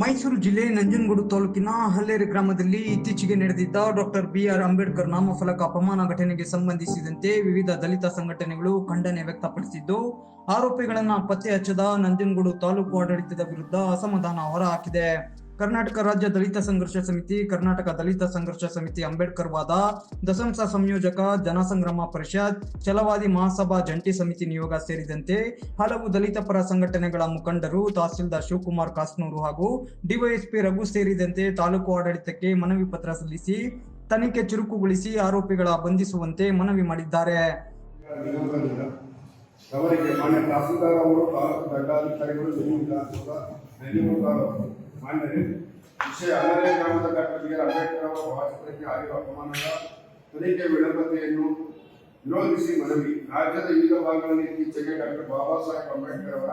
ಮೈಸೂರು ಜಿಲ್ಲೆ ನಂಜನಗೂಡು ತಾಲೂಕಿನ ಹಲ್ಲೇರಿ ಗ್ರಾಮದಲ್ಲಿ ಇತ್ತೀಚೆಗೆ ನಡೆದಿದ್ದ ಡಾಕ್ಟರ್ ಬಿ ಆರ್ ಅಂಬೇಡ್ಕರ್ ನಾಮಫಲಕ ಅಪಮಾನ ಘಟನೆಗೆ ಸಂಬಂಧಿಸಿದಂತೆ ವಿವಿಧ ದಲಿತ ಸಂಘಟನೆಗಳು ಖಂಡನೆ ವ್ಯಕ್ತಪಡಿಸಿದ್ದು, ಆರೋಪಿಗಳನ್ನ ಪತ್ತೆ ಹಚ್ಚದ ನಂಜನಗೂಡು ತಾಲೂಕು ಆಡಳಿತದ ವಿರುದ್ಧ ಅಸಮಾಧಾನ ಹೊರಹಾಕಿದೆ ಕರ್ನಾಟಕ ರಾಜ್ಯ ದಲಿತ ಸಂಘರ್ಷ ಸಮಿತಿ, ಕರ್ನಾಟಕ ದಲಿತ ಸಂಘರ್ಷ ಸಮಿತಿ ಅಂಬೇಡ್ಕರ್ ವಾದ, ದಸಂಸ ಸಂಯೋಜಕ ಜನಸಂಗ್ರಾಮ ಪರಿಷತ್, ಛಲವಾದಿ ಮಹಾಸಭಾ ಜಂಟಿ ಸಮಿತಿ ನಿಯೋಗ ಸೇರಿದಂತೆ ಹಲವು ದಲಿತ ಪರ ಸಂಘಟನೆಗಳ ಮುಖಂಡರು, ತಹಸೀಲ್ದಾರ್ ಶಿವಕುಮಾರ್ ಕಾಸ್ನೂರು ಹಾಗೂ ಡಿವೈಎಸ್ಪಿ ರಘು ಸೇರಿದಂತೆ ತಾಲೂಕು ಆಡಳಿತಕ್ಕೆ ಮನವಿ ಪತ್ರ ಸಲ್ಲಿಸಿ, ತನಿಖೆ ಚುರುಕುಗೊಳಿಸಿ ಆರೋಪಿಗಳ ಬಂಧಿಸುವಂತೆ ಮನವಿ ಮಾಡಿದ್ದಾರೆ. ಅವರಿಗೆ ಮಾನ್ಯ ತಹಸೀಲ್ದಾರ್ ಅವರು ದಂಡಾಧಿಕಾರಿಗಳು ಮಾನ್ಯರೇ ವಿಷಯ ಹಲವೇ ಗ್ರಾಮದ ಡಾಕ್ಟರ್ ಅಂಬೇಡ್ಕರ್ ಅವರ ಭಾಷಣಕ್ಕೆ ಆಗಿರುವ ಅಪಮಾನದ ತನಿಖೆ ವಿಳಂಬತೆಯನ್ನು ವಿರೋಧಿಸಿ ಮನವಿ, ರಾಜ್ಯದ ವಿವಿಧ ಭಾಗಗಳಲ್ಲಿ ಇತ್ತೀಚೆಗೆ ಡಾಕ್ಟರ್ ಬಾಬಾ ಸಾಹೇಬ್ ಅಂಬೇಡ್ಕರ್ ಅವರ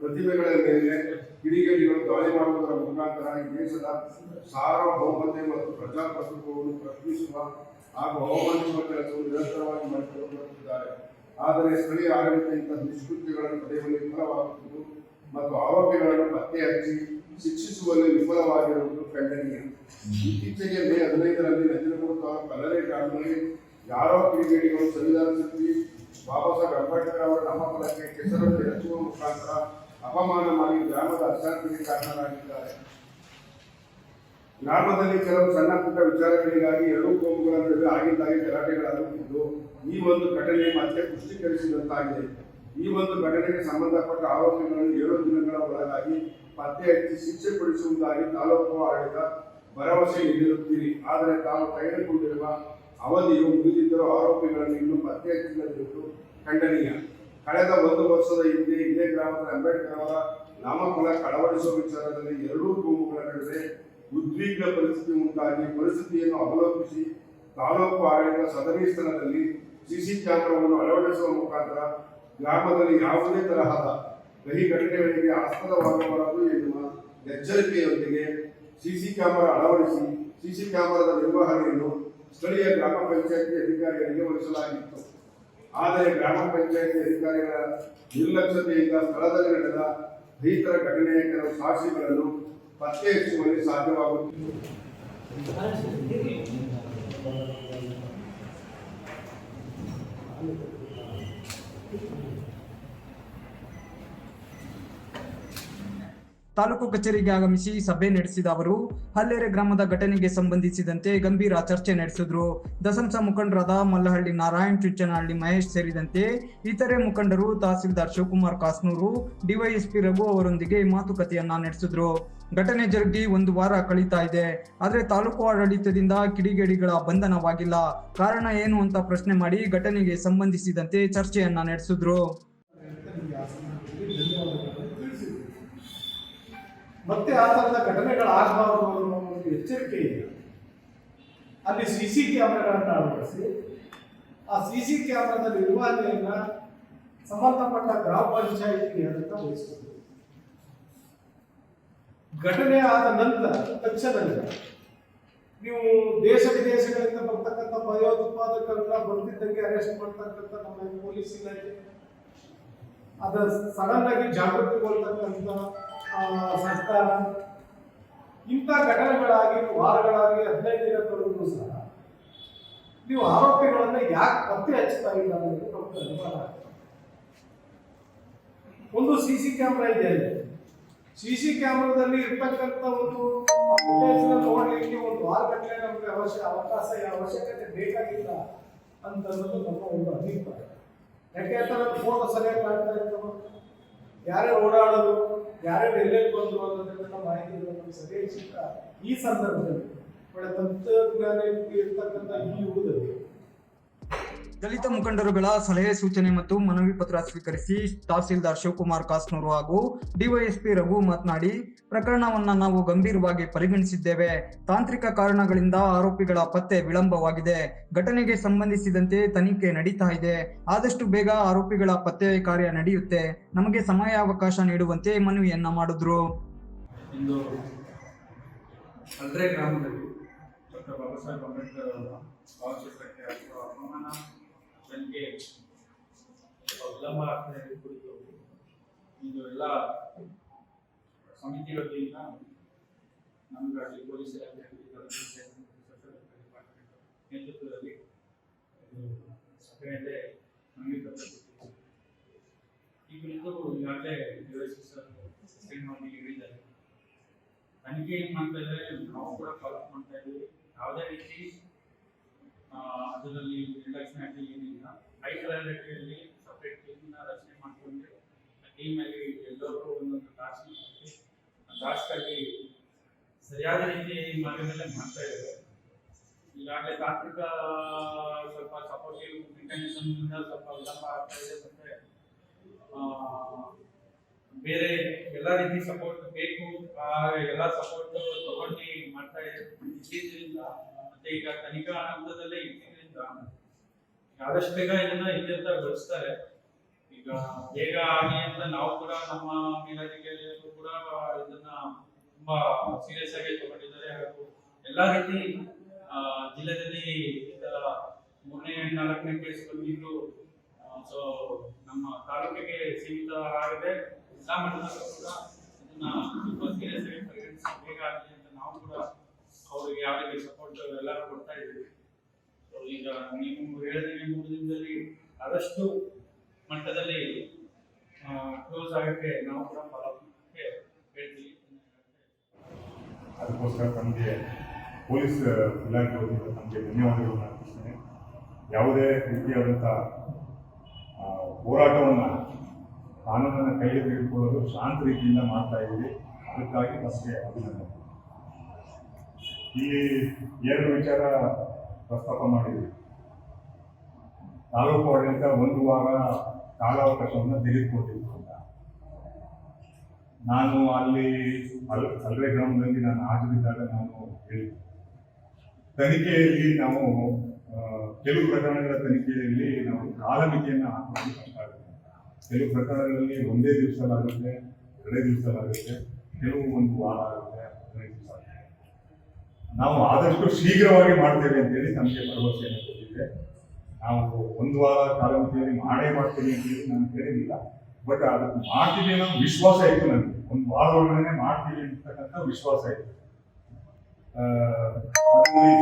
ಪ್ರತಿಮೆಗಳ ಮೇಲೆ ಕಿಡಿಗೇಡಿಗಳು ದಾಳಿ ಮಾಡುವುದರ ಮುಖಾಂತರ ಈ ದೇಶದ ಸಾರ್ವಭೌಮತೆ ಮತ್ತು ಪ್ರಜಾಪ್ರಭುತ್ವವನ್ನು ಪ್ರಶ್ನಿಸುವ ಹಾಗೂ ಅವಮಾನಿಸುವ ಕೆಲಸವನ್ನು ನಿರಂತರವಾಗಿ ಮಾಡಿಕೊಂಡು ಬರುತ್ತಿದ್ದಾರೆ. ಆದರೆ ಸ್ಥಳೀಯ ಆಡಳಿತ ಇಂಥ ದುಷ್ಕೃತ್ಯಗಳನ್ನು ತಡೆಯುವಲ್ಲಿ ವಿಫಲವಾಗುತ್ತಿದ್ದು ಮತ್ತು ಆರೋಪಿಗಳನ್ನು ಪತ್ತೆ ಹಚ್ಚಿ ಶಿಕ್ಷಿಸುವಲ್ಲಿ ವಿಫಲವಾಗಿರುವುದು ಖಂಡನೀಯ. ಇತ್ತೀಚೆಗೆ ಮೇ ಹದಿನೈದರಲ್ಲಿ ನಂಜನಗೂಡು ತಾಲೂಕು ಕಲ್ಲರೆ ಗ್ರಾಮದಲ್ಲಿ ಯಾರೋ ಕಿಡಿಗೇಡಿಗಳು ಸಂವಿಧಾನ ಶಿಲ್ಪಿ ಬಾಬಾ ಸಾಹೇಬ್ ಅಂಬೇಡ್ಕರ್ ಅವರ ನಾಮಫಲಕ್ಕೆ ಕೆಸರನ್ನು ಎರಚುವ ಮುಖಾಂತರ ಅಪಮಾನ ಮಾಡಿ ಗ್ರಾಮದ ಅಶಾಂತಿಗೆ ಕಾರಣರಾಗಿದ್ದಾರೆ. ಗ್ರಾಮದಲ್ಲಿ ಕೆಲವು ಸಣ್ಣ ಪುಟ್ಟ ವಿಚಾರಗಳಿಗಾಗಿ ಎರಡೂ ಕೋಮುಗಳ ನಡುವೆ ಆಗಿದ್ದಾಗಿ ಗಲಾಟೆಗಳಾಗುತ್ತಿದ್ದು ಈ ಒಂದು ಘಟನೆ ಮತ್ತೆ ಪುಷ್ಟೀಕರಿಸಿದಂತಾಗಿದೆ. ಈ ಒಂದು ಘಟನೆಗೆ ಸಂಬಂಧಪಟ್ಟ ಆರೋಪಿಗಳನ್ನು ಏಳು ದಿನಗಳ ಒಳಗಾಗಿ ಪತ್ತೆ ಹಚ್ಚಿ ಶಿಕ್ಷೆ ಕೊಡಿಸುವುದಾಗಿ ತಾಲೂಕು ಆಡಳಿತ ಭರವಸೆ ನೀಡಿರುತ್ತೀರಿ ಆದರೆ ತಾವು ತೆಗೆದುಕೊಂಡಿರುವ ಅವಧಿಯು ಮುಗಿದಿದ್ದರೂ ಆರೋಪಿಗಳನ್ನು ಇನ್ನೂ ಪತ್ತೆ ಹಚ್ಚಿಲ್ಲದಿರುವುದು ಖಂಡನೀಯ. ಕಳೆದ ಒಂದು ವರ್ಷದ ಹಿಂದೆ ಇದೇ ಗ್ರಾಮದ ಅಂಬೇಡ್ಕರ್ ಅವರ ನಾಮಫಲ ಅಳವಡಿಸುವ ವಿಚಾರದಲ್ಲಿ ಎರಡೂ ಗುಂಪುಗಳ ನಡುವೆ ಉದ್ವಿಗ್ನ ಪರಿಸ್ಥಿತಿ ಉಂಟಾಗಿ ಪರಿಸ್ಥಿತಿಯನ್ನು ಅವಲೋಕಿಸಿ ತಾಲೂಕು ಆಡಳಿತ ಸದರಿ ಸ್ಥಳದಲ್ಲಿ ಸಿಸಿ ಕ್ಯಾಮೆರಾವನ್ನು ಅಳವಡಿಸುವ ಮುಖಾಂತರ ಗ್ರಾಮದಲ್ಲಿ ಯಾವುದೇ ತರಹದ ಕಹಿ ಘಟನೆಗಳಿಗೆ ಆಸ್ಪದವಾಗಬಾರದು ಎನ್ನುವ ಎಚ್ಚರಿಕೆಯೊಂದಿಗೆ ಸಿಸಿ ಕ್ಯಾಮೆರಾ ಅಳವಡಿಸಿ, ಸಿಸಿ ಕ್ಯಾಮೆರಾದ ನಿರ್ವಹಣೆಯನ್ನು ಸ್ಥಳೀಯ ಗ್ರಾಮ ಪಂಚಾಯತಿ ಅಧಿಕಾರಿಗಳಿಗೆ ವಹಿಸಲಾಗಿತ್ತು. ಆದರೆ ಗ್ರಾಮ ಪಂಚಾಯತಿ ಅಧಿಕಾರಿಗಳ ನಿರ್ಲಕ್ಷ್ಯತೆಯಿಂದ ಸ್ಥಳದಲ್ಲಿ ನಡೆದ ರೈತರ ಘಟನೆಯ ಕೆಲವು ಸಾಕ್ಷಿಗಳನ್ನು ಪತ್ತೆ ಹಚ್ಚುವಲ್ಲಿ ಸಾಧ್ಯವಾಗುತ್ತಿತ್ತು ತಾಲೂಕು ಕಚೇರಿಗೆ ಆಗಮಿಸಿ ಸಭೆ ನಡೆಸಿದ ಅವರು, ಹಲ್ಲೆರೆ ಗ್ರಾಮದ ಘಟನೆಗೆ ಸಂಬಂಧಿಸಿದಂತೆ ಗಂಭೀರ ಚರ್ಚೆ ನಡೆಸಿದ್ರು. ದಸಂಸ ಮುಖಂಡರಾದ ಮಲ್ಲಹಳ್ಳಿ ನಾರಾಯಣ್, ಚುಚ್ಚನಹಳ್ಳಿ ಮಹೇಶ್ ಸೇರಿದಂತೆ ಇತರೆ ಮುಖಂಡರು, ತಹಸೀಲ್ದಾರ್ ಶಿವಕುಮಾರ್ ಕಾಸ್ನೂರು, ಡಿವೈಎಸ್ಪಿ ರಘು ಅವರೊಂದಿಗೆ ಮಾತುಕತೆಯನ್ನ ನಡೆಸಿದ್ರು. ಘಟನೆ ಜರುಗಿ ಒಂದು ವಾರ ಕಳೀತಾ ಇದೆ. ಆದ್ರೆ ತಾಲೂಕು ಆಡಳಿತದಿಂದ ಕಿಡಿಗೇಡಿಗಳ ಬಂಧನವಾಗಿಲ್ಲ. ಕಾರಣ ಏನು ಅಂತ ಪ್ರಶ್ನೆ ಮಾಡಿ ಘಟನೆಗೆ ಸಂಬಂಧಿಸಿದಂತೆ ಚರ್ಚೆಯನ್ನ ನಡೆಸಿದ್ರು. ಮತ್ತೆ ಆ ಥರದ ಘಟನೆಗಳಾಗಬಾರದು ಅನ್ನೋ ಒಂದು ಎಚ್ಚರಿಕೆ ಇದೆ. ಅಲ್ಲಿ ಸಿ ಸಿ ಕ್ಯಾಮ್ರಾಗಳನ್ನು ಅಳವಡಿಸಿ, ಆ ಸಿ ಸಿ ಕ್ಯಾಮ್ರಾದ ನಿರ್ವಹಣೆಯನ್ನು ಸಂಬಂಧಪಟ್ಟ ಗ್ರಾಮ ಪಂಚಾಯಿತಿಗೆ ಅದನ್ನ ವಹಿಸಬೇಕು. ಘಟನೆ ಆದ ನಂತರ, ತಕ್ಷಣವೇ ನೀವು ದೇಶ ವಿದೇಶಗಳಿಂದ ಬರ್ತಕ್ಕಂಥ ಭಯೋತ್ಪಾದಕರನ್ನ ಬರ್ತಿದ್ದಂಗೆ ಅರೆಸ್ಟ್ ಮಾಡ್ತಕ್ಕಂಥ ನಮ್ಮ ಪೊಲೀಸ್ ಇಲಾಖೆ. ಅದ ಸಡನ್ ಆಗಿ ಜಾಗೃತಿಗೊಳ್ತಕ್ಕಂಥ ಆ, ಸರ್ಕಾರ ಇಂಥ ಘಟನೆಗಳಾಗಿ ವಾರಗಳಾಗಿ ಹದಿನೈದು ದಿನ ಕಳೆದ್ರು ಸಹ ನೀವು ಆರೋಪಿಗಳನ್ನ ಯಾಕೆ ಪತ್ತೆ ಹಚ್ಚುತ್ತಾ ಇಲ್ಲ ಅನ್ನೋದು ನಮ್ಗೆ ಅನುಮಾನ ಒಂದು ಸಿ ಸಿ ಕ್ಯಾಮ್ರಾ ಇದೆ ಅಲ್ಲಿ. ಸಿ ಸಿ ಕ್ಯಾಮ್ರಾದಲ್ಲಿ ಇರ್ತಕ್ಕಂಥ ಒಂದು ನೋಡ್ಲಿಕ್ಕೆ ಒಂದು ವಾರ ಗಟ್ಟಲೆ ನಮಗೆ ಅವಶ್ಯ ಅವಕಾಶ ಅವಶ್ಯಕತೆ ಬೇಕಾಗಿಲ್ಲ ಅಂತ ಅನ್ನೋದು ನಮ್ಮ ಒಂದು ಅಭಿಪ್ರಾಯ. ಯಾಕೆ ಫೋಟೋ ಸರಿಯಾಗಿ ಕಾಣ್ತಾ ಇರ್ತವೆ ಯಾರೇ ಓಡಾಡೋದು ಯಾರೇ ಎಲ್ಲೆಲ್ಲಿ ಬಂದರು ಅನ್ನೋದನ್ನ ಮಾಹಿತಿ ನಮಗೆ ಸರಿಯಾಗಿ ಸಿಗ್ತಾ ಈ ಸಂದರ್ಭದಲ್ಲಿ. ಒಳ್ಳೆ ತಂತ್ರಜ್ಞಾನಕ್ಕೆ ಇರ್ತಕ್ಕಂಥ ಈ ಯುಗದಲ್ಲಿ ದಲಿತ ಮುಖಂಡರುಗಳ ಸಲಹೆ ಸೂಚನೆ ಮತ್ತು ಮನವಿ ಪತ್ರ ಸ್ವೀಕರಿಸಿ ತಹಸೀಲ್ದಾರ್ ಶಿವಕುಮಾರ್ ಕಾಸ್ನೂರು ಹಾಗೂ ಡಿವೈಎಸ್ಪಿ ರಘು ಮಾತನಾಡಿ, ಪ್ರಕರಣವನ್ನ ನಾವು ಗಂಭೀರವಾಗಿ ಪರಿಗಣಿಸಿದ್ದೇವೆ. ತಾಂತ್ರಿಕ ಕಾರಣಗಳಿಂದ ಆರೋಪಿಗಳ ಪತ್ತೆ ವಿಳಂಬವಾಗಿದೆ. ಘಟನೆಗೆ ಸಂಬಂಧಿಸಿದಂತೆ ತನಿಖೆ ನಡೀತಾ ಇದೆ. ಆದಷ್ಟು ಬೇಗ ಆರೋಪಿಗಳ ಪತ್ತೆ ಕಾರ್ಯ ನಡೆಯುತ್ತೆ. ನಮಗೆ ಸಮಯಾವಕಾಶ ನೀಡುವಂತೆ ಮನವಿಯನ್ನ ಮಾಡಿದ್ರು. ಗ್ರಾಮದಲ್ಲಿ ಡಾಕ್ಟರ್ ಬಾಬಾ ಸಾಹೇಬ್ ಅಂಬೇಡ್ಕರ್ ಅವರ ಅಥವಾ ಅಪಮಾನ. ನನಗೆ ವಿಳಂಬ ಆಗ್ತದೆ ಕುರಿತು ಇದು ಎಲ್ಲ ಸಮಿತಿ ವತಿಯಿಂದ ರಾಜ್ಯ ಪೊಲೀಸ್ ನೇತೃತ್ವದಲ್ಲಿ ಸಭೆಯಲ್ಲೇ ಅಂಗೀಕರಿಸಿದ್ದೀವಿ ಈ ಕುರಿತು ಈಗಾಗಲೇ ಹೇಳಿದ್ದಾರೆ. ತನಿಖೆ ಏನು ಮಾಡ್ತಾ ಇದ್ದಾರೆ? ನಾವು ಕೂಡ ಫಾಲೋ ಮಾಡ್ತಾ ಇದ್ದೀವಿ. ಯಾವುದೇ ರೀತಿ ಅದರಲ್ಲಿ ನಿರ್ಲಕ್ಷ್ಯ ಆಗಲಿ ಏನಿಲ್ಲ. ಹೈ ಪ್ರಯಾರಿಟಿಯಲ್ಲಿ ಸಪ್ರೇಟ್ ಟೀಮ್ನ ರಚನೆ ಮಾಡಿಕೊಂಡು ಟೀಮಲ್ಲಿ ಎಲ್ಲರೂ ಒಂದೊಂದು ಟಾಸ್ಕ್ ಟಾಸ್ಕಲ್ಲಿ ಸರಿಯಾದ ರೀತಿ ಮಾರ್ಗದಲ್ಲೇ ಮಾಡ್ತಾ ಇದ್ದಾರೆ. ಈಗಾಗಲೇ ತಾಂತ್ರಿಕ ಸ್ವಲ್ಪ ಸಪೋರ್ಟಿವ್ ಮೆಕ್ಯಾನಿಸಮ್ ಇಂದ ಸ್ವಲ್ಪ ವಿಳಂಬ ಆಗ್ತಾ ಇದೆ ಮತ್ತೆ ಬೇರೆ ಎಲ್ಲ ರೀತಿ ಸಪೋರ್ಟ್ ಬೇಕು, ಆ, ಎಲ್ಲ ಸಪೋರ್ಟ್ ತಗೊಂಡು ಮಾಡ್ತಾ ಇದೆ ಇದ್ದಿದ್ದರಿಂದ ಮತ್ತೆ ಈಗ ತನಿಖಾ ಹಂತದಲ್ಲೇ ಇದ್ದಿದ್ದರಿಂದ ಆದಷ್ಟು ಬೇಗ ಇದನ್ನ ಇತ್ಯರ್ಥಗೊಳಿಸ್ತಾರೆ ಈಗ ಬೇಗ ಆಗಿ ಅಂತ ನಾವು ಕೂಡ ನಮ್ಮ ಮೇಲಧಿಕಾರಿಗಳು ಕೂಡ ಇದನ್ನ ತುಂಬಾ ಸೀರಿಯಸ್ ಆಗಿ ತಗೊಂಡಿದ್ದಾರೆ ಹಾಗೂ ಎಲ್ಲಾ ರೀತಿ ಜಿಲ್ಲೆಯಲ್ಲಿ ತರ ಮೂರನೇ, ನಾಲ್ಕನೇ ಕೇಸ್ ಬಂದಿದ್ದು ಸೊ ನಮ್ಮ ತಾಲೂಕಿಗೆ ಸೀಮಿತ ಆಗಿದೆ. ಎಲ್ಲಾ ಮಟ್ಟದಲ್ಲೂ ಕೂಡ ಇದನ್ನ ತುಂಬಾ ಸೀರಿಯಸ್ ಆಗಿ ಪರಿಗಣಿಸಿ, ಬೇಗ ಆಗಲಿ ಅಂತ ನಾವು ಕೂಡ ಅವರಿಗೆ ಯಾವ ರೀತಿ ಸಪೋರ್ಟ್ ಎಲ್ಲರೂ ಕೊಡ್ತಾ ಇದ್ದೀವಿ. ಈಗ ನೀವು ಹೇಳಿದ್ರೆ ಮೂರು ಆದಷ್ಟು ಮಟ್ಟದಲ್ಲಿ ಕ್ಲೋಸ್ ಆಗಕ್ಕೆ ನಾವು ಕೂಡ ಫಾಲೋ ಹೇಳ್ತೀವಿ. ಅದಕ್ಕೋಸ್ಕರ ತಮಗೆ ಪೊಲೀಸ್ ಇಲಾಖೆ ವತಿಯಿಂದ ತಮಗೆ ಧನ್ಯವಾದಗಳನ್ನು ಅರ್ಪಿಸ್ತೇನೆ. ಯಾವುದೇ ರೀತಿಯಾದಂಥ ಹೋರಾಟವನ್ನು ಕಾನೂನನ್ನು ಕೈಯಲ್ಲಿ ತೆಗೆದುಕೊಳ್ಳಲು ಶಾಂತ ರೀತಿಯಿಂದ ಮಾಡ್ತಾ ಇದ್ದೀವಿ. ಅದಕ್ಕಾಗಿ ತಮಗೆ ಅಭಿನಂದನೆ. ಇಲ್ಲಿ ಎರಡು ವಿಚಾರ ಪ್ರಸ್ತಾಪ ಮಾಡಿದ್ವಿ. ತಾಲೂಕು ಆಡಳಿತ ಒಂದು ವಾರ ಕಾಲಾವಕಾಶವನ್ನು ತೆಗೆದುಕೊಂಡಿತ್ತು ಅಂತ. ನಾನು ಅಲ್ಲಿ ಅಲ್ ಗ್ರಾಮದಲ್ಲಿ ನಾನು ಹಾಜರಿದ್ದಾಗ ನಾನು ಹೇಳಿದ್ದೆ. ತನಿಖೆಯಲ್ಲಿ ನಾವು ಕೆಲವು ಪ್ರಕರಣಗಳ ತನಿಖೆಯಲ್ಲಿ ನಾವು ಕಾಲಮಿತಿಯನ್ನು ಹಾಕೋದು ಕಷ್ಟ ಆಗುತ್ತೆ ಕೆಲವು ಪ್ರಕರಣಗಳಲ್ಲಿ ಒಂದೇ ದಿವಸಲಾಗುತ್ತೆ ಎರಡೇ ದಿವಸಲಾಗುತ್ತೆ ಕೆಲವು ಒಂದು ವಾರ ಆಗುತ್ತೆ. ನಾವು ಆದಷ್ಟು ಶೀಘ್ರವಾಗಿ ಮಾಡ್ತೇವೆ ಅಂತೇಳಿ ನಮಗೆ ಭರವಸೆಯನ್ನು ಕೊಟ್ಟಿದ್ದೆ. ನಾವು ಒಂದು ವಾರ ಕಾಲಮಿತಿಯಲ್ಲಿ ಮಾಡೇ ಮಾಡ್ತೀವಿ ಅಂತೇಳಿ ನಾನು ಹೇಳಿರಲಿಲ್ಲ. ಬಟ್ ಅದಕ್ಕೆ ಮಾಡ್ತೀನಿ ಅನ್ನೋ ವಿಶ್ವಾಸ ಇತ್ತು ನನಗೆ. ಒಂದು ವಾರ ಒಳಗಡೆ ಮಾಡ್ತೀವಿ ಅಂತಕ್ಕಂಥ ವಿಶ್ವಾಸ ಇತ್ತು.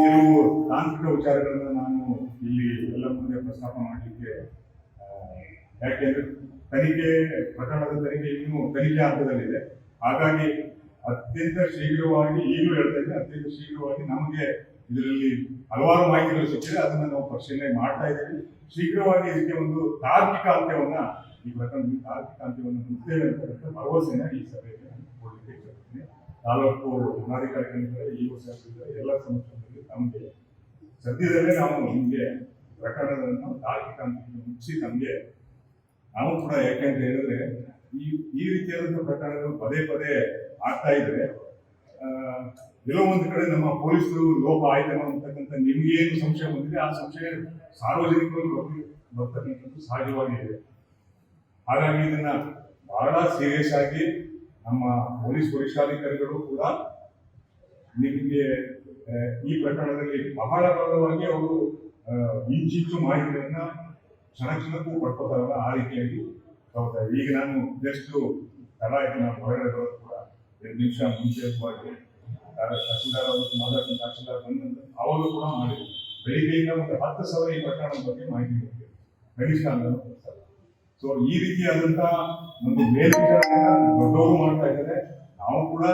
ಕೆಲವು ತಾಂತ್ರಿಕ ವಿಚಾರಗಳನ್ನು ನಾನು ಇಲ್ಲಿ ಎಲ್ಲ ಮುಂದೆ ಪ್ರಸ್ತಾಪ ಮಾಡಲಿಕ್ಕೆ ಯಾಕೆಂದ್ರೆ ತನಿಖೆ, ಪ್ರಕರಣದ ತನಿಖೆ ಇನ್ನೂ ತನಿಖೆ ಹಂತದಲ್ಲಿದೆ. ಹಾಗಾಗಿ ಅತ್ಯಂತ ಶೀಘ್ರವಾಗಿ, ಈಗಲೂ ಹೇಳ್ತಾ ಇದ್ದೀನಿ, ಅತ್ಯಂತ ಶೀಘ್ರವಾಗಿ ನಮಗೆ ಇದರಲ್ಲಿ ಹಲವಾರು ಮಾಹಿತಿಗಳು ಸಿಕ್ಕಿದೆ. ಅದನ್ನ ನಾವು ಪರಿಶೀಲನೆ ಮಾಡ್ತಾ ಇದ್ದೀವಿ. ಶೀಘ್ರವಾಗಿ ಇದಕ್ಕೆ ಒಂದು ತಾರ್ಕಿಕ ಅಂತ್ಯವನ್ನ, ಈ ಪ್ರಕರಣ ತಾರ್ಕಿಕ ಅಂತ್ಯವನ್ನು ಮುಗ್ತೇವೆ ಅಂತ ಭರವಸೆನ ಈ ಸಭೆಗೆ ಕೊಡ್ಲಿಕ್ಕೆ ಇಷ್ಟಪಡ್ತೀನಿ ತಾಲೂಕು ಜಿಲ್ಲಾಧಿಕಾರಿಗಳಿಂದ ಈ ವರ್ಷ ಎಲ್ಲ ಸಮಸ್ಯೆಗಳಲ್ಲಿ ತಮಗೆ ಸದ್ಯದಲ್ಲೇ ನಾವು ನಿಮಗೆ ಪ್ರಕರಣಗಳನ್ನು ತಾರ್ಕಿಕ ಅಂತ್ಯಕ್ಕೆ ಮುಗಿಸಿ ನಮಗೆ ನಾವು ಕೂಡ ಯಾಕೆಂತ ಹೇಳಿದ್ರೆ ರೀತಿಯಾದಂತಹ ಪ್ರಕರಣಗಳು ಪದೇ ಪದೇ ಆಗ್ತಾ ಇದ್ರೆ ಕೆಲವೊಂದು ಕಡೆ ನಮ್ಮ ಪೊಲೀಸರು ಲೋಪ ಆಯ್ತೇನೋ ಅಂತಕ್ಕಂಥ ಏನು ಸಂಶಯ ಬಂದಿದೆ, ಆ ಸಂಶಯ ಸಾರ್ವಜನಿಕರು ಬರ್ತಿ- ಬರ್ತಕ್ಕಂಥದ್ದು ಸಹಜವಾಗಿದೆ. ಹಾಗಾಗಿ ಇದನ್ನ ಬಹಳ ಸೀರಿಯಸ್ ಆಗಿ ನಮ್ಮ ಪೊಲೀಸ್ ವರಿಷ್ಠಾಧಿಕಾರಿಗಳು ಕೂಡ ನಿಮಗೆ ಈ ಪ್ರಕರಣದಲ್ಲಿ ಬಹಳ ಬಲವಾಗಿ ಅವರು ಇಂಚಿಂಚು ಮಾಹಿತಿಯನ್ನ ಕ್ಷಣ ಕ್ಷಣಕ್ಕೂ ಪಡ್ಕೋತಾರಲ್ಲ ಆ ರೀತಿಯಾಗಿ ತಗೋತಾರೆ ಈಗ ನಾನು ಜಸ್ಟ್ ತಡ ಆಯ್ತು ನಾನು ಹೊರಗಡೆ ಬರೋದು ಕೂಡ ಎರಡು ನಿಮಿಷ ಮುಂಚೆ ತಹಸೀಲ್ದಾರ್ ಅವರು ಮಾತಾಡ್ತೀನಿ ತಹಸೀಲ್ದಾರ್ ಬಂದಂತ ಅವರು ಕೂಡ ಮಾಡಿದ್ರು. ಬೆಳಿಗ್ಗೆಯಿಂದ ಒಂದು ಹತ್ತು ಸಾವಿರ ಈ ಪ್ರಕರಣದ ಬಗ್ಗೆ ಮಾಹಿತಿ ಅಂದ್ರೆ ಸೊ ಈ ರೀತಿಯಾದಂತ ಒಂದು ಮೇಲ್ವಿಚಾರಣೆ ದೊಡ್ಡವರು ಮಾಡ್ತಾ ಇದ್ದಾರೆ. ನಾವು ಕೂಡ,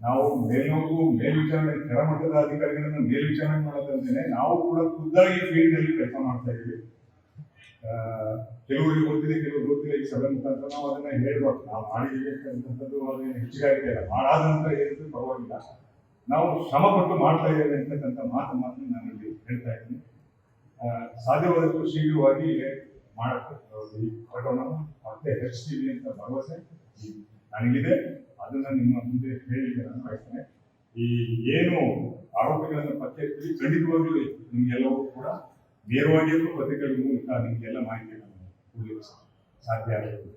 ನಾವು ಮೇಲ್ನವ್ರಿಗೂ ಮೇಲ್ವಿಚಾರಣೆ, ಕೆಳಮಟ್ಟದ ಅಧಿಕಾರಿಗಳನ್ನ ಮೇಲ್ವಿಚಾರಣೆ ಮಾಡೋದಂತೇನೆ ನಾವು ಕೂಡ ಖುದ್ದಾಗಿ ಫೀಲ್ಡ್ ಅಲ್ಲಿ ಕೆಲಸ ಮಾಡ್ತಾ ಇದ್ದೀವಿ. ಕೆಲವರಿಗೆ ಗೊತ್ತಿದೆ ಕೆಲವರು ಗೊತ್ತಿಲ್ಲ. ಈ ಸಭೆ ಮುಖಾಂತರ ನಾವು ಅದನ್ನ ಹೇಳ್ಬಾರ್ದು ನಾವು ಮಾಡಿದ್ದೀವಿ ಅಂತಕ್ಕಂಥದ್ದು ಅದೇನು ಹೆಚ್ಚಿಗಾಗಿದೆ ಅಲ್ಲ. ಮಾಡಾದ ನಂತರ ಪರವಾಗಿಲ್ಲ. ನಾವು ಶ್ರಮ ಪಟ್ಟು ಮಾಡ್ತಾ ಇದ್ದೇವೆ ಅಂತಕ್ಕಂಥ ಮಾತು ಮಾತ್ರ ನಾನು ಇಲ್ಲಿ ಹೇಳ್ತಾ ಇದ್ದೀನಿ. ಸಾಧ್ಯವಾದಷ್ಟು ಶೀಘ್ರವಾಗಿ ಮಾಡಕ್ಕೆ ಈ ಮತ್ತೆ ಹೆಚ್ಚಿಸ್ತೀವಿ ಅಂತ ಭರವಸೆ ನನಗಿದೆ. ಅದನ್ನ ನಿಮ್ಮ ಮುಂದೆ ಹೇಳಿದ್ದೆ ನಾನು ಬಯಸ್ತೇನೆ. ಈ ಏನು ಆರೋಪಿಗಳನ್ನು ಪತ್ತೆ ಖಂಡಿತವಾಗ್ಲೂ ನಿಮ್ಗೆಲ್ಲವೂ ಕೂಡ ನೇರವಾಗಿಯೂ ಪತ್ರಿಕೆಗಳ ಮೂಲಕ ನಿಮಗೆಲ್ಲ ಮಾಹಿತಿ ಕೊಡ್ಲಿಕ್ಕೆ ಸಾಧ್ಯ ಆಗುತ್ತೆ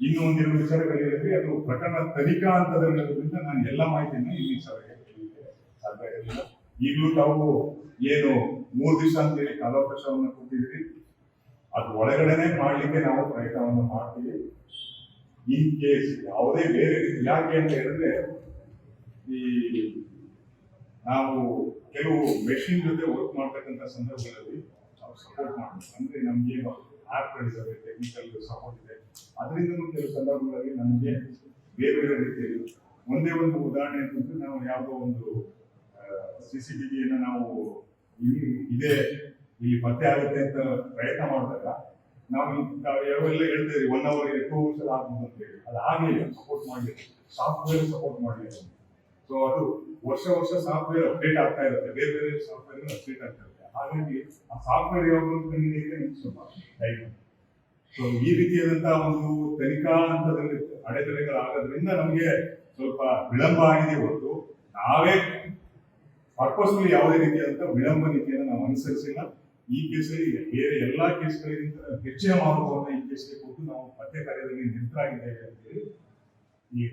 ಇನ್ನು ಒಂದಿರುವ ವಿಚಾರಗಳಿರುತ್ತೆ ಅದು ಪ್ರಕರಣ ತನಿಖಾ ಹಂತದಲ್ಲಿರೋದ್ರಿಂದ ನಾನು ಎಲ್ಲ ಮಾಹಿತಿಯನ್ನು ಇಲ್ಲಿ ಹೇಳಲಿಕ್ಕೆ ಸಾಧ್ಯ ಆಗಲಿಲ್ಲ ಈಗಲೂ ತಾವು ಏನು ಮೂರು ದಿವಸ ಅಂತೇಳಿ ಕಾಲಾವಕಾಶವನ್ನು ಕೊಟ್ಟಿದ್ದೀರಿ. ಅದು ಒಳಗಡೆನೆ ಮಾಡಲಿಕ್ಕೆ ನಾವು ಪ್ರಯತ್ನವನ್ನು ಮಾಡ್ತೀವಿ. ಇನ್ ಕೇಸ್ ಯಾವುದೇ ಬೇರೆ ಯಾಕೆ ಅಂತ ಹೇಳಿದ್ರೆ ಈ ನಾವು ಕೆಲವು ಮೆಷಿನ್ ಜೊತೆ ವರ್ಕ್ ಮಾಡ್ತಕ್ಕಂಥ ಸಂದರ್ಭಗಳಲ್ಲಿ ನಾವು ಸಪೋರ್ಟ್ ಮಾಡಬೇಕು. ಅಂದ್ರೆ ನಮ್ಗೆ ಆ್ಯಪ್ಗಳಿದ್ದಾವೆ ಟೆಕ್ನಿಕಲ್ ಸಪೋರ್ಟ್ ಇದೆ ಅದರಿಂದ ಕೆಲವು ಸಂದರ್ಭಗಳಲ್ಲಿ ನಮಗೆ ಬೇರೆ ಬೇರೆ ರೀತಿಯಲ್ಲಿ ಒಂದೇ ಒಂದು ಉದಾಹರಣೆ ಅಂತಂದ್ರೆ ನಾವು ಯಾವುದೋ ಒಂದು ಸಿ ಸಿ ಟಿ ವಿಯನ್ನು ನಾವು ಇದೆ, ಇಲ್ಲಿ ಪತ್ತೆ ಆಗುತ್ತೆ ಅಂತ ಪ್ರಯತ್ನ ಮಾಡಿದಾಗ ನಾವು ಯಾವೆಲ್ಲ ಹೇಳ್ತೇವೆ ಒನ್ ಅವರ್ ಟೂ ಅವರ್ಸ್ ಆಗ್ಬೋದು ಅಂತ ಹೇಳಿ. ಅದು ಆಗಲಿಲ್ಲ ಸಪೋರ್ಟ್ ಮಾಡಲಿಲ್ಲ ಸಾಫ್ಟ್ವೇರ್ ಸಪೋರ್ಟ್ ಮಾಡಲಿಲ್ಲ ಸೊ ಅದು ವರ್ಷ ವರ್ಷ ಸಾಫ್ಟ್ವೇರ್ ಅಪ್ಡೇಟ್ ಆಗ್ತಾ ಇರುತ್ತೆ. ಬೇರೆ ಬೇರೆ ಸಾಫ್ಟ್ವೇರ್ ಅಪ್ಡೇಟ್ ಆಗ್ತಾ ಇರುತ್ತೆ. ಹಾಗಾಗಿ ಆ ಸಾಫ್ಟ್ವೇರ್ ಯಾವಾಗ ನಿಮ್ಗೆ ಸ್ವಲ್ಪ ಟೈಮ್ ಸೊ ಈ ರೀತಿಯಾದಂತಹ ಒಂದು ತನಿಖಾ ಹಂತದಲ್ಲಿ ಅಡೆತಡೆಗಳಾಗೋದ್ರಿಂದ ನಮಗೆ ಸ್ವಲ್ಪ ವಿಳಂಬ ಆಗಿದೆ ಹೊರತು. ನಾವೇ ಪರ್ಪಸ್ಫುಲ್ ಯಾವುದೇ ರೀತಿಯಾದಂತಹ ವಿಳಂಬ ನೀತಿಯನ್ನು ನಾವು ಅನುಸರಿಸಿಲ್ಲ. ಈ ಕೇಸಲ್ಲಿ ಬೇರೆ ಎಲ್ಲಾ ಕೇಸ್ಗಳಿಗಿಂತ ಹೆಚ್ಚಿನ ಮಹತ್ವವನ್ನು ಈ ಕೇಸ್ಗೆ ಕೊಟ್ಟು ನಾವು ಪತ್ತೆ ಕಾರ್ಯದಲ್ಲಿ ನಿರತರಾಗಿದ್ದೇವೆ ಅಂತೇಳಿ ಈ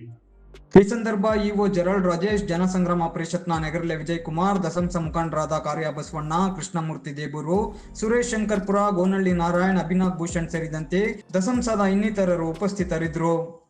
ಈ ಸಂದರ್ಭ ಇಒ ಜೆರಾಲ್ಡ್ ರಾಜೇಶ್, ಜನಸಂಗ್ರಾಮ ಪರಿಷತ್ನ ನೆಗರ್ಲೆ ವಿಜಯ್ ಕುಮಾರ್ ದಸಂಸ ಮುಖಂಡರಾದ ಕಾರ್ಯ ಬಸವಣ್ಣ, ಕೃಷ್ಣಮೂರ್ತಿ ದೇಬೂರು, ಸುರೇಶ್ ಶಂಕರ್ಪುರ, ಗೋನಳ್ಳಿ ನಾರಾಯಣ್ ಅಭಿನಾಥ್ ಭೂಷಣ್ ಸೇರಿದಂತೆ ದಸಂಸದ ಇನ್ನಿತರರು ಉಪಸ್ಥಿತರಿದ್ದರು.